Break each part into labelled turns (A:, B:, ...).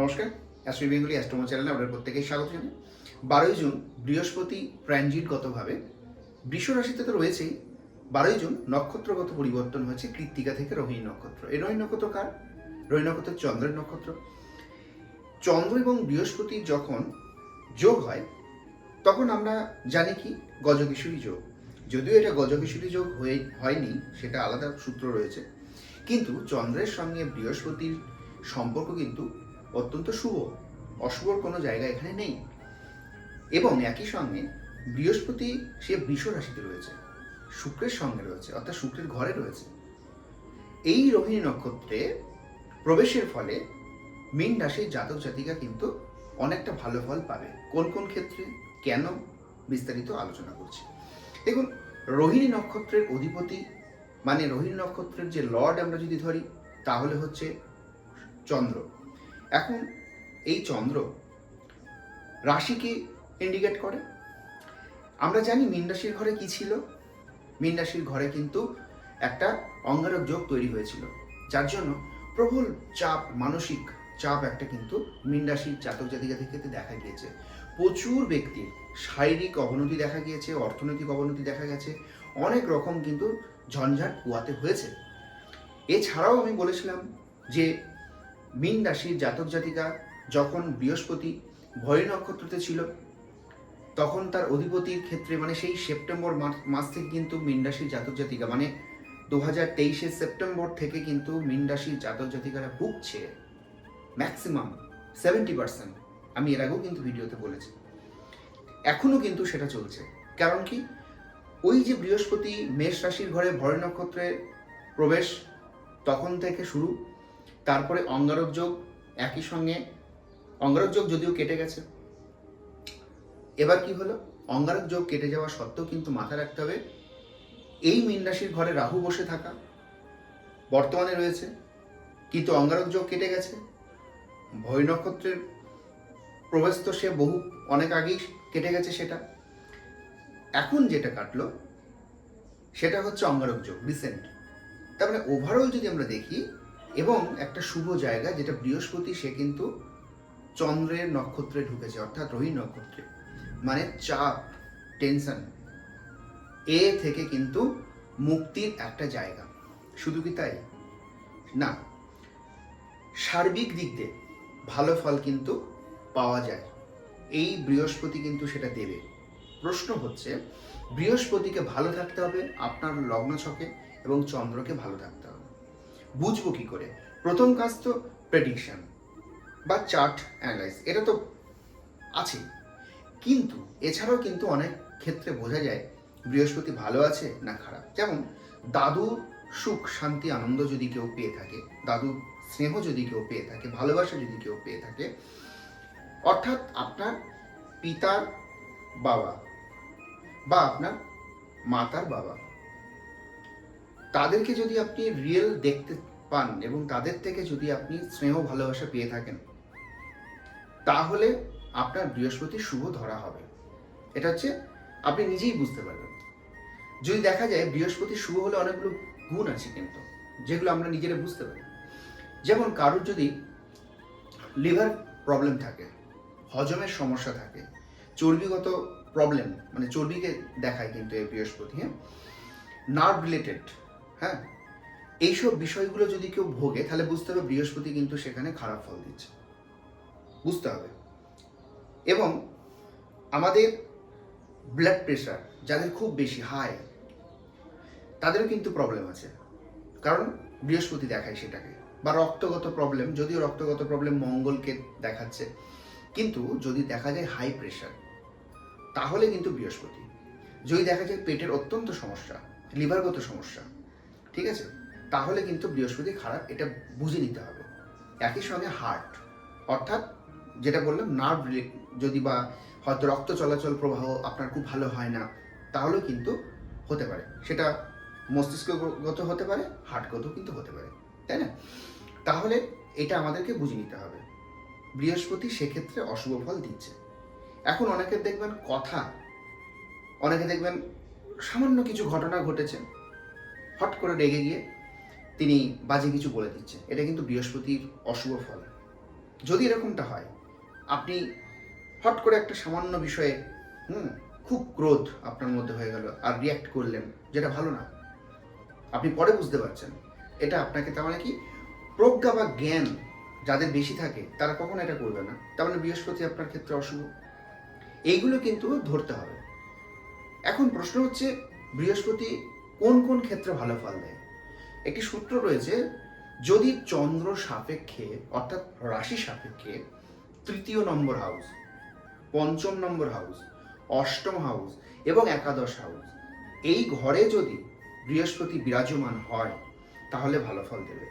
A: নমস্কার astro Bengali অ্যাস্ট্রোমো চ্যানেলে আপনাদের প্রত্যেকেই স্বাগত জানাই। বারোই জুন, বৃহস্পতি ট্রানজিটগতভাবে বৃষ রাশিতে তো রয়েছেই বারোই জুন নক্ষত্রগত পরিবর্তন হয়েছে, কৃত্তিকা থেকে রোহিণী নক্ষত্র। এই রোহিণী নক্ষত্র কার? রোহিণী নক্ষত্র চন্দ্রের নক্ষত্র। চন্দ্র এবং বৃহস্পতি যখন যোগ হয়, তখন আমরা জানি কি? গজকিশোরী যোগ। যদিও এটা গজকিশোরী যোগ হয়ে, হয়নি, সেটা আলাদা সূত্র রয়েছে। কিন্তু চন্দ্রের সঙ্গে বৃহস্পতির সম্পর্ক কিন্তু অত্যন্ত শুভ। অশুভর কোনো জায়গা এখানে নেই। এবং একই সঙ্গে বৃহস্পতি সে বৃষ রাশিতে রয়েছে, শুক্রের সঙ্গে রয়েছে, অর্থাৎ শুক্রের ঘরে রয়েছে। এই রোহিণী নক্ষত্রে প্রবেশের ফলে মীন রাশির জাতক জাতিকা কিন্তু অনেকটা ভালো ফল পাবে। কোন কোন ক্ষেত্রে, কেন, বিস্তারিত আলোচনা করছি। দেখুন, রোহিণী নক্ষত্রের অধিপতি মানে রোহিণী নক্ষত্রের যে লর্ড আমরা যদি ধরি, তাহলে হচ্ছে চন্দ্র। এখন এই চন্দ্র রাশিকে ইন্ডিকেট করে। আমরা জানি মীন রাশির ঘরে কি ছিল। মীন রাশির ঘরে কিন্তু একটা অঙ্গারক যোগ তৈরি হয়েছিল, যার জন্য প্রবল চাপ, মানসিক চাপ একটা কিন্তু মীন রাশির জাতক জাতিকা থেকে দেখা গিয়েছে। প্রচুর ব্যক্তির শারীরিক অবনতি দেখা গিয়েছে, অর্থনৈতিক অবনতি দেখা গেছে, অনেক রকম কিন্তু ঝঞ্ঝাট পোয়াতে হয়েছে। এছাড়াও আমি বলেছিলাম যে মীন রাশির জাতক জাতিকা যখন বৃহস্পতি ভয় নক্ষত্রতে ছিল, তখন তার অধিপতির ক্ষেত্রে মানে সেই সেপ্টেম্বর মাস- থেকে কিন্তু মীন রাশির জাতক জাতিকা মানে দু হাজার তেইশের সেপ্টেম্বর থেকে কিন্তু মীন রাশির জাতক জাতিকারা ভুগছে ম্যাক্সিমাম সেভেন্টি পার্সেন্ট আমি এর আগেও কিন্তু ভিডিওতে বলেছি। এখনও কিন্তু সেটা চলছে। কারণ কি? ওই যে বৃহস্পতি মেষ রাশির ঘরে ভয় নক্ষত্রে প্রবেশ তখন থেকে শুরু। তারপরে অঙ্গারক যোগ একই সঙ্গে, অঙ্গারক যোগ যদিও কেটে গেছে। এবার কি হলো? অঙ্গারক যোগ কেটে যাওয়া সত্ত্বেও কিন্তু মাথায় রাখতে হবে, এই মীন রাশির ঘরে রাহু বসে থাকা বর্তমানে রয়েছে, কিন্তু অঙ্গারক যোগ কেটে গেছে। ভয় নক্ষত্রের প্রবেশ তো সে বহু, অনেক আগেই কেটে গেছে সেটা। এখন যেটা কাটলো, সেটা হচ্ছে অঙ্গারক যোগ রিসেন্ট তার মানে ওভারঅল যদি আমরা দেখি এবং একটা শুভ জায়গা যেটা বৃহস্পতি, সে কিন্তু চন্দ্রের নক্ষত্রে ঢুকেছে, অর্থাৎ রোহিণী নক্ষত্রে। মানে চাপ টেনশন এ থেকে কিন্তু মুক্তির একটা জায়গা। শুধু কি তাই? না। সার্বিক দিক দিয়ে ভালো ফল কিন্তু পাওয়া যায়। এই বৃহস্পতি কিন্তু সেটা দেবে। প্রশ্ন হচ্ছে, বৃহস্পতিকে ভালো থাকতে হবে আপনার লগ্ন ছকে এবং চন্দ্রকে ভালো থাকতে বুঝব কি করে? প্রথম কাজ তো প্রেডিকশন বা চার্ট অ্যানালাইজ এটা তো আছে কিন্তু এছাড়াও কিন্তু অনেক ক্ষেত্রে বোঝা যায় বৃহস্পতি ভালো আছে না খারাপ। যেমন দাদু সুখ, শান্তি, আনন্দ যদি কেউ পেয়ে থাকে দাদুর স্নেহ যদি কেউ পেয়ে থাকে, ভালোবাসা যদি কেউ পেয়ে থাকে, অর্থাৎ আপনার পিতার বাবা বা আপনার মাতার বাবা তাদেরকে যদি আপনি রিয়েল দেখতে পান এবং তাদের থেকে যদি আপনি স্নেহ, ভালোবাসা পেয়ে থাকেন, তাহলে আপনার বৃহস্পতি শুভ ধরা হবে। এটা হচ্ছে আপনি নিজেই বুঝতে পারবেন। যদি দেখা যায় বৃহস্পতি শুভ হলে অনেকগুলো গুণ আছে কিন্তু, যেগুলো আমরা নিজেরা বুঝতে পারি। যেমন কারোর যদি লিভার প্রবলেম থাকে, হজমের সমস্যা থাকে, চর্বিগত প্রবলেম মানে চর্বিকে দেখায় কিন্তু এই বৃহস্পতি হ্যাঁ? নার্ভ রিলেটেড হ্যাঁ? এইসব বিষয়গুলো যদি কেউ ভোগে, তাহলে বুঝতে হবে বৃহস্পতি কিন্তু সেখানে খারাপ ফল দিচ্ছে। বুঝতে হবে। এবং আমাদের ব্লাড প্রেশার যাদের খুব বেশি হাই তাদেরও কিন্তু প্রবলেম আছে। কারণ বৃহস্পতি দেখায় সেটাকে। বা রক্তগত প্রবলেম যদিও রক্তগত প্রবলেম মঙ্গলকে দেখাচ্ছে। কিন্তু যদি দেখা যায় হাই প্রেশার তাহলে কিন্তু বৃহস্পতি। যদি দেখা যায় পেটের অত্যন্ত সমস্যা লিভারগত সমস্যা ঠিক আছে? তাহলে কিন্তু বৃহস্পতি খারাপ, এটা বুঝে নিতে হবে। একই সঙ্গে হার্ট অর্থাৎ যেটা বললাম নার্ভ যদি বা হয়তো রক্ত চলাচল প্রবাহ আপনার খুব ভালো হয় না, তাহলেও কিন্তু হতে পারে। সেটা মস্তিষ্কগত হতে পারে হার্টগত কিন্তু হতে পারে, তাই না? তাহলে এটা আমাদেরকে বুঝে নিতে হবে। বৃহস্পতি সেক্ষেত্রে অশুভ ফল দিচ্ছে। এখন অনেকে দেখবেন কথা, অনেকে দেখবেন সামান্য কিছু ঘটনা ঘটেছে হট করে রেগে গিয়ে তিনি বাজে কিছু বলে দিচ্ছে এটা কিন্তু বৃহস্পতির অশুভ ফল। যদি এরকমটা হয়, আপনি হট করে একটা সামান্য বিষয়ে, হুম, খুব ক্রোধ আপনার মধ্যে হয়ে গেল আর রিয়াক্ট করলেন, যেটা ভালো না। আপনি পরে বুঝতে পারছেন। এটা আপনাকে তার মানে কি? প্রজ্ঞা বা জ্ঞান যাদের বেশি থাকে, তারা কখনো এটা করবে না। তার মানে বৃহস্পতি আপনার ক্ষেত্রে অশুভ। এইগুলো কিন্তু ধরতে হবে। এখন প্রশ্ন হচ্ছে, বৃহস্পতি কোন কোন ক্ষেত্রে ভালো ফল দেয়? একটি সূত্র রয়েছে, যদি চন্দ্র সাপেক্ষে, অর্থাৎ রাশি সাপেক্ষে, তৃতীয় নম্বর হাউস পঞ্চম নম্বর হাউস অষ্টম হাউস এবং একাদশ হাউস এই ঘরে যদি বৃহস্পতি বিরাজমান হয়, তাহলে ভালো ফল দেবে।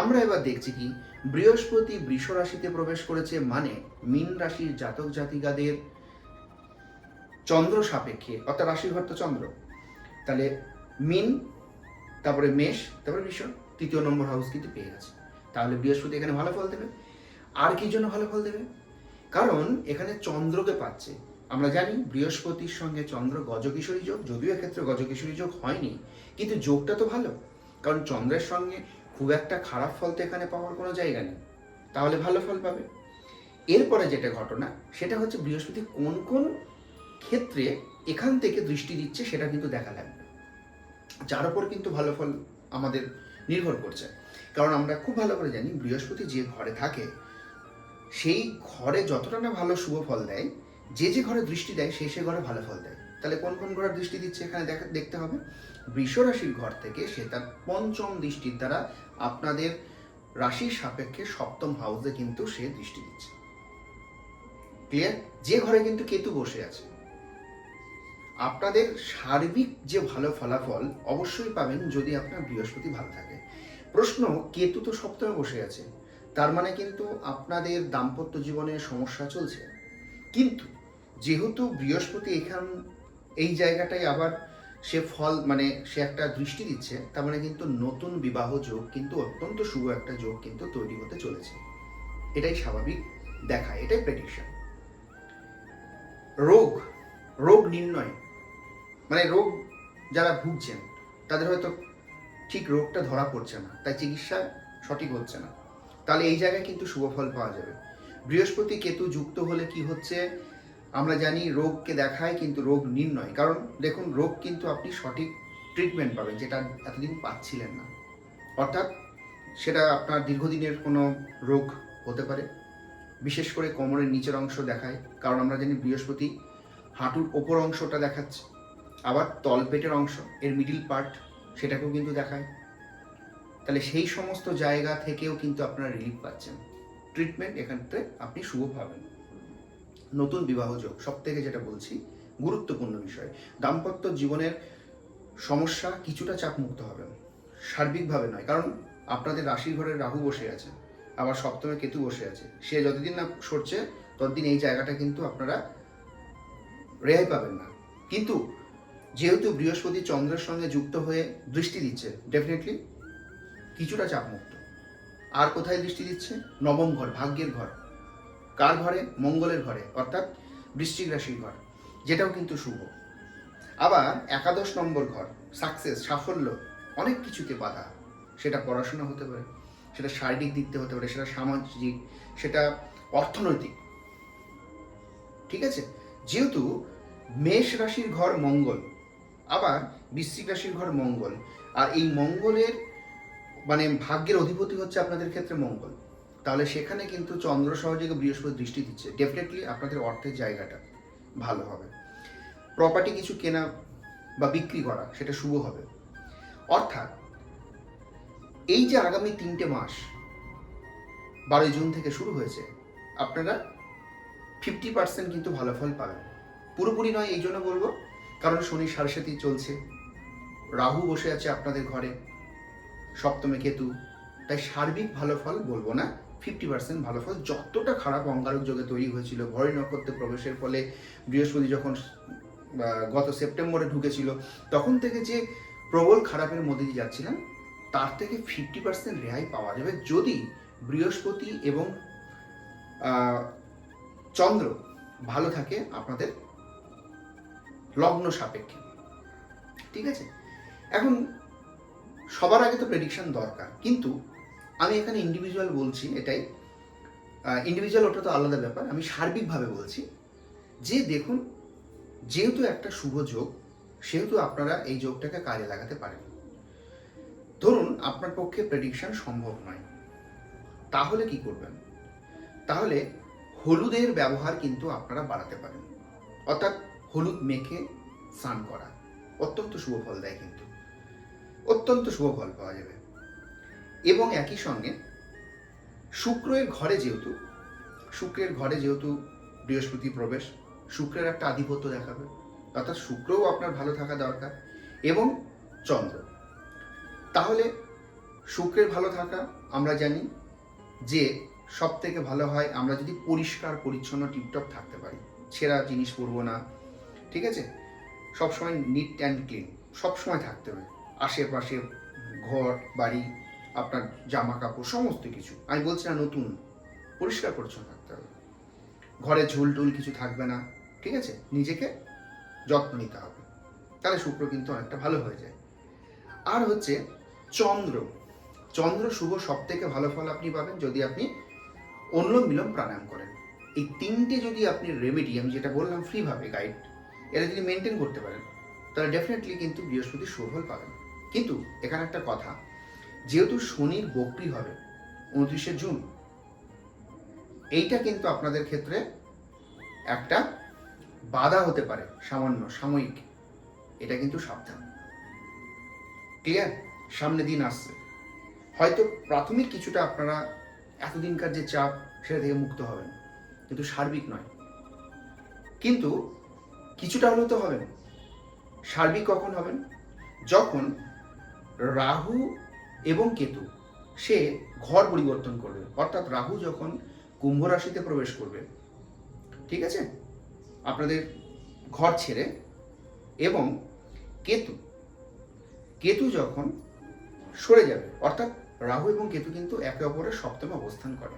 A: আমরা এবার দেখছি কি, বৃহস্পতি বৃষ রাশিতে প্রবেশ করেছে মানে মীন রাশির জাতক জাতিকাদের চন্দ্র সাপেক্ষে, অর্থাৎ রাশিঘর তো চন্দ্র। তাহলে মিন, তারপরে মেষ, তারপরে বৃষ তৃতীয় নম্বর হাউস কিন্তু পেয়ে গেছে। তাহলে বৃহস্পতি এখানে ভালো ফল দেবে। আর কি জন্য ভালো ফল দেবে? কারণ এখানে চন্দ্রকে পাচ্ছে। আমরা জানি বৃহস্পতির সঙ্গে চন্দ্র গজকিশোরী যোগ, যদিও এক্ষেত্রে গজকিশোরী যোগ হয়নি, কিন্তু যোগটা তো ভালো। কারণ চন্দ্রের সঙ্গে খুব একটা খারাপ ফল তো এখানে পাওয়ার কোনো জায়গা নেই। তাহলে ভালো ফল পাবে। এরপরে যেটা ঘটনা, সেটা হচ্ছে বৃহস্পতি কোন কোন ক্ষেত্রে এখান থেকে দৃষ্টি দিচ্ছে সেটা কিন্তু দেখা লাগবে। যার উপর কিন্তু ভালো ফল আমাদের নির্ভর করছে। কারণ আমরা খুব ভালো করে জানি, বৃহস্পতি যে ঘরে থাকে, সেই ঘরে যতটা না ভালো শুভ ফল দেয়, যে যে ঘরে দৃষ্টি দেয়, সে সে ঘরে ভালো ফল দেয়। তাহলে কোন কোন ঘরে দৃষ্টি দিচ্ছে এখানে দেখা, দেখতে হবে? বৃষ রাশির ঘর থেকে সে তার পঞ্চম দৃষ্টির দ্বারা আপনাদের রাশির সাপেক্ষে সপ্তম হাউসে কিন্তু সে দৃষ্টি দিচ্ছে। ক্লিয়ার যে ঘরে কিন্তু কেতু বসে আছে। আপনাদের সার্বিক যে ভালো ফলাফল অবশ্যই পাবেন যদি আপনার বৃহস্পতি ভালো থাকে। প্রশ্ন, কেতু তো সপ্তমে বসে আছে। তার মানে কিন্তু আপনাদের দাম্পত্য জীবনে সমস্যা চলছে। কিন্তু যেহেতু বৃহস্পতি এখান, এই জায়গাটায় আবার সে ফল মানে সে একটা দৃষ্টি দিচ্ছে, তার মানে কিন্তু নতুন বিবাহ যোগ কিন্তু অত্যন্ত শুভ একটা যোগ কিন্তু তৈরি হতে চলেছে। এটাই স্বাভাবিক দেখায় এটাই প্রেডিকশন রোগ রোগ নির্ণয়। মানে রোগ যারা ভুগছেন, তাদের হয়তো ঠিক রোগটা ধরা পড়ছে না, তাই চিকিৎসা সঠিক হচ্ছে না। তাহলে এই জায়গায় কিন্তু শুভ ফল পাওয়া যাবে। বৃহস্পতি কেতু যুক্ত হলে কি হচ্ছে? আমরা জানি রোগকে দেখায় কিন্তু রোগ নির্ণয়। কারণ দেখুন, রোগ কিন্তু আপনি সঠিক ট্রিটমেন্ট পাবেন, যেটা এতদিন পাচ্ছিলেন না। অর্থাৎ সেটা আপনার দীর্ঘদিনের কোনো রোগ হতে পারে। বিশেষ করে কোমরের নিচের অংশ দেখায়। কারণ আমরা জানি বৃহস্পতি হাঁটুর ওপর অংশটা দেখাচ্ছে। আবার তলপেটের অংশ, এর মিডিল পার্ট সেটাকেও কিন্তু দেখায়। তাহলে সেই সমস্ত জায়গা থেকেও কিন্তু আপনারা রিলিফ পাচ্ছেন। ট্রিটমেন্ট এখানতে আপনি শুভ পাবেন। নতুন বিবাহ যোগ সব থেকে যেটা বলছি, গুরুত্বপূর্ণ বিষয়। দাম্পত্য জীবনের সমস্যা কিছুটা চাপমুক্ত হবেন সার্বিকভাবে নয়, কারণ আপনাদের রাশির ঘরের রাহু বসে আছে, আবার সপ্তমে কেতু বসে আছে। সে যতদিন না সরছে, ততদিন এই জায়গাটা কিন্তু আপনারা রেহাই পাবেন না। কিন্তু যেহেতু বৃহস্পতি চন্দ্রের সঙ্গে যুক্ত হয়ে দৃষ্টি দিচ্ছে ডেফিনেটলি কিছুটা চাপমুক্ত। আর কোথায় দৃষ্টি দিচ্ছে? নবম ঘর, ভাগ্যের ঘর। কার ঘরে? মঙ্গলের ঘরে, অর্থাৎ বৃশ্চিক রাশির ঘর, যেটাও কিন্তু শুভ। আবার একাদশ নম্বর ঘর সাকসেস সাফল্য, অনেক কিছুতে বাধা। সেটা পড়াশোনা হতে পারে, সেটা শারীরিক দিক থেকে হতে পারে, সেটা সামাজিক, সেটা অর্থনৈতিক। ঠিক আছে? যেহেতু মেষ রাশির ঘর মঙ্গল আবার বৃশ্চিক রাশির ঘর মঙ্গল। আর এই মঙ্গলের মানে ভাগ্যের অধিপতি হচ্ছে আপনাদের ক্ষেত্রে মঙ্গল। তাহলে সেখানে কিন্তু চন্দ্র সহযোগে বৃহস্পতি দৃষ্টি দিচ্ছে। ডেফিনেটলি আপনাদের অর্থের জায়গাটা ভালো হবে। প্রপার্টি কিছু কেনা বা বিক্রি করা, সেটা শুভ হবে। অর্থাৎ এই যে আগামী তিনটে মাস, বারোই জুন থেকে শুরু হয়েছে, আপনারা ফিফটি পার্সেন্ট কিন্তু ভালো ফল পাবেন। পুরোপুরি নয়, এই জন্য বলব কারণ শনি সারসাথী চলছে। রাহু বসে আছে আপনাদের ঘরে। সপ্তমে কেতু। তাই সার্বিক ভালো ফল বলব না ফিফটি পার্সেন্ট ভালো ফল। যতটা খারাপ অঙ্গারক যোগে তৈরি হয়েছিল ভয় নক্ষত্রে প্রবেশের ফলে বৃহস্পতি যখন গত সেপ্টেম্বরে ঢুকেছিল, তখন থেকে যে প্রবল খারাপের মধ্যে দিয়ে যাচ্ছিলাম, তার থেকে ফিফটি পার্সেন্ট রেহাই পাওয়া যাবে যদি বৃহস্পতি এবং চন্দ্র ভালো থাকে আপনাদের লগ্ন সাপেক্ষে। ঠিক আছে? এখন সবার আগে তো প্রেডিকশান দরকার। কিন্তু আমি এখানে ইন্ডিভিজুয়াল বলছি এটাই। ইন্ডিভিজুয়াল ওটা তো আলাদা ব্যাপার। আমি সার্বিকভাবে বলছি যে দেখুন, যেহেতু একটা শুভ যোগ, সেহেতু আপনারা এই যোগটাকে কাজে লাগাতে পারেন। ধরুন, আপনার পক্ষে প্রেডিকশান সম্ভব নয়। তাহলে কি করবেন? তাহলে হলুদের ব্যবহার কিন্তু আপনারা বাড়াতে পারেন। অর্থাৎ হলুদ মেখে স্নান করা। অত্যন্ত শুভ ফল দেয় কিন্তু। অত্যন্ত শুভ ফল পাওয়া যাবে। এবং একই সঙ্গে শুক্রের ঘরে যেহেতু, শুক্রের ঘরে যেহেতু বৃহস্পতি প্রবেশ, শুক্রের একটা আধিপত্য দেখাবে। অর্থাৎ শুক্রও আপনার ভালো থাকা দরকার এবং চন্দ্র। তাহলে শুক্রের ভালো থাকা আমরা জানি যে সব থেকে ভালো হয় আমরা যদি পরিষ্কার, পরিচ্ছন্ন, টিপটপ থাকতে পারি। ছেঁড়া জিনিস পরবো না। ঠিক আছে? সবসময় নিট অ্যান্ড ক্লিন সবসময় থাকতে হবে। আশেপাশে ঘর, বাড়ি, আপনার জামা কাপড় সমস্ত কিছু। আমি বলছি না নতুন, পরিষ্কার পরিচ্ছন্ন থাকতে হবে। ঘরে ঝুল টুল কিছু থাকবে না, ঠিক আছে? নিজেকে যত্ন নিতে হবে। তাহলে শুক্র কিন্তু অনেকটা ভালো হয়ে যায়। আর হচ্ছে চন্দ্র। চন্দ্র শুভ সব থেকে ভালো ফল আপনি পাবেন যদি আপনি অনুলোম বিলোম প্রাণায়াম করেন। এই তিনটে যদি আপনি রেমেডি আমি যেটা বললাম ফ্রিভাবে গাইড এটা যদি মেনটেন করতে পারেন, তাহলে ডেফিনেটলি কিন্তু বৃহস্পতির সুফল পাবেন। কিন্তু এখানে একটা কথা, যেহেতু শনির বক্রি হবে উনত্রিশে জুন, এইটা কিন্তু আপনাদের ক্ষেত্রে একটা বাধা হতে পারে, সামান্য, সাময়িক। এটা কিন্তু সাবধান। ক্লিয়ার সামনে দিন আসছে। হয়তো প্রাথমিক কিছুটা আপনারা এতদিনকার যে চাপ, সেটা থেকে মুক্ত হবেন। কিন্তু সার্বিক নয়। কিন্তু কিছুটা হলেও তো হবেন সার্বিক কখন হবেন যখন রাহু এবং কেতু, সে ঘর পরিবর্তন করবে। অর্থাৎ রাহু যখন কুম্ভ রাশিতে প্রবেশ করবে, ঠিক আছে? আপনাদের ঘর ছেড়ে এবং কেতু কেতু যখন সরে যাবে, অর্থাৎ রাহু এবং কেতু কিন্তু একে অপরের সপ্তমে অবস্থান করে।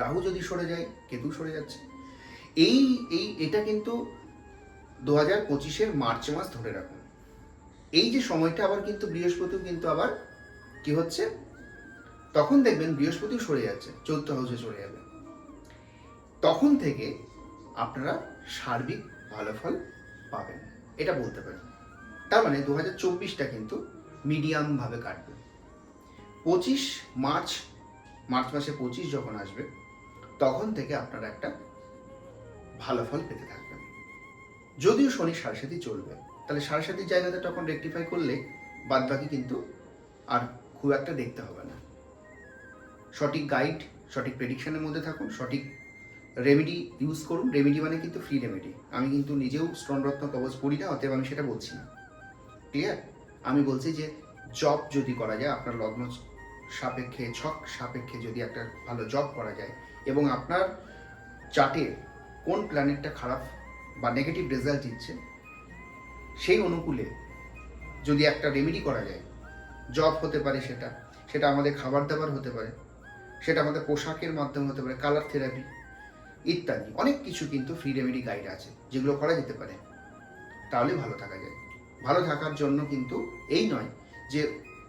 A: রাহু যদি সরে যায়, কেতু সরে যাচ্ছে। এই এই, এটা কিন্তু দু হাজার পঁচিশের মার্চ মাস ধরে রাখুন। এই যে সময়টা আবার কিন্তু বৃহস্পতিও কিন্তু আবার কি হচ্ছে? তখন দেখবেন বৃহস্পতিও সরে যাচ্ছে, চৌদ্দ হাউসে সরে যাবে। তখন থেকে আপনারা সার্বিক ভালো ফল পাবেন, এটা বলতে পারেন তার মানে দু হাজার চব্বিশটা কিন্তু মিডিয়ামভাবে কাটবে। পঁচিশ মার্চ মার্চ মাসে পঁচিশ যখন আসবে, তখন থেকে আপনারা একটা ভালো ফল পেতে থাকবেন। যদিও শনি সারসাথী চলবে, তাহলে সারসাথীর জায়গাতে তখন রেকটিফাই করলে বাদ বাকি কিন্তু আর খুব একটা দেখতে হবে না। সঠিক গাইড সঠিক প্রেডিকশনের মধ্যে থাকুন, সঠিক রেমেডি ইউজ করুন। রেমেডি মানে কিন্তু ফ্রি রেমেডি আমি কিন্তু নিজেও স্ট্রনরত্ন কবচ করি না, অতএব আমি সেটা বলছি না। ক্লিয়ার আমি বলছি যে জব যদি করা যায়, আপনার লগ্ন সাপেক্ষে, ছক সাপেক্ষে যদি একটা ভালো জব করা যায় এবং আপনার চার্টে কোন প্ল্যানেটটা খারাপ বা নেগেটিভ রেজাল্ট দিচ্ছে, সেই অনুকূলে যদি একটা রেমেডি করা যায় জব হতে পারে সেটা সেটা আমাদের খাবার দাবার হতে পারে, সেটা আমাদের পোশাকের মাধ্যমে হতে পারে কালার থেরাপি ইত্যাদি, অনেক কিছু কিন্তু ফ্রি রেমেডি গাইড আছে, যেগুলো করা যেতে পারে। তাহলে ভালো থাকা যায়। ভালো থাকার জন্য কিন্তু এই নয় যে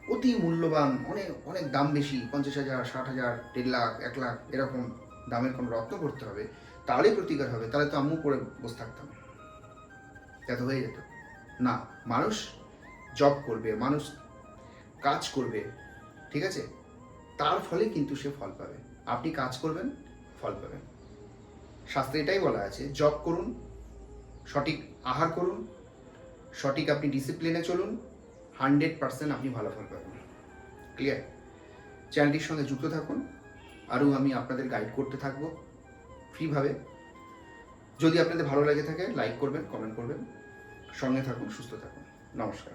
A: অতি মূল্যবান অনেক অনেক দাম বেশি, পঞ্চাশ হাজার, ষাট হাজার, দেড় লাখ, এক লাখ, এরকম দামের কোনো রত্ন করতে হবে। তাহলেই প্রতিকার হবে, তাহলে তো আমিও করে বসে থাকতাম। এত হয়ে যেত। না, মানুষ জব করবে, মানুষ কাজ করবে, ঠিক আছে? তার ফলে কিন্তু সে ফল পাবে। আপনি কাজ করবেন, ফল পাবেন। শাস্ত্রে এটাই বলা আছে জব করুন, সঠিক আহার করুন, সঠিক আপনি ডিসিপ্লিনে চলুন হান্ড্রেড পার্সেন্ট আপনি ভালো ফল পাবেন। ক্লিয়ার চ্যানেলটির সঙ্গে যুক্ত থাকুন। আরও আমি আপনাদের গাইড করতে থাকব। ফ্রিভাবে। যদি আপনাদের ভালো লাগে থাকে, লাইক করবেন, কমেন্ট করবেন। সঙ্গে থাকুন, সুস্থ থাকুন। নমস্কার।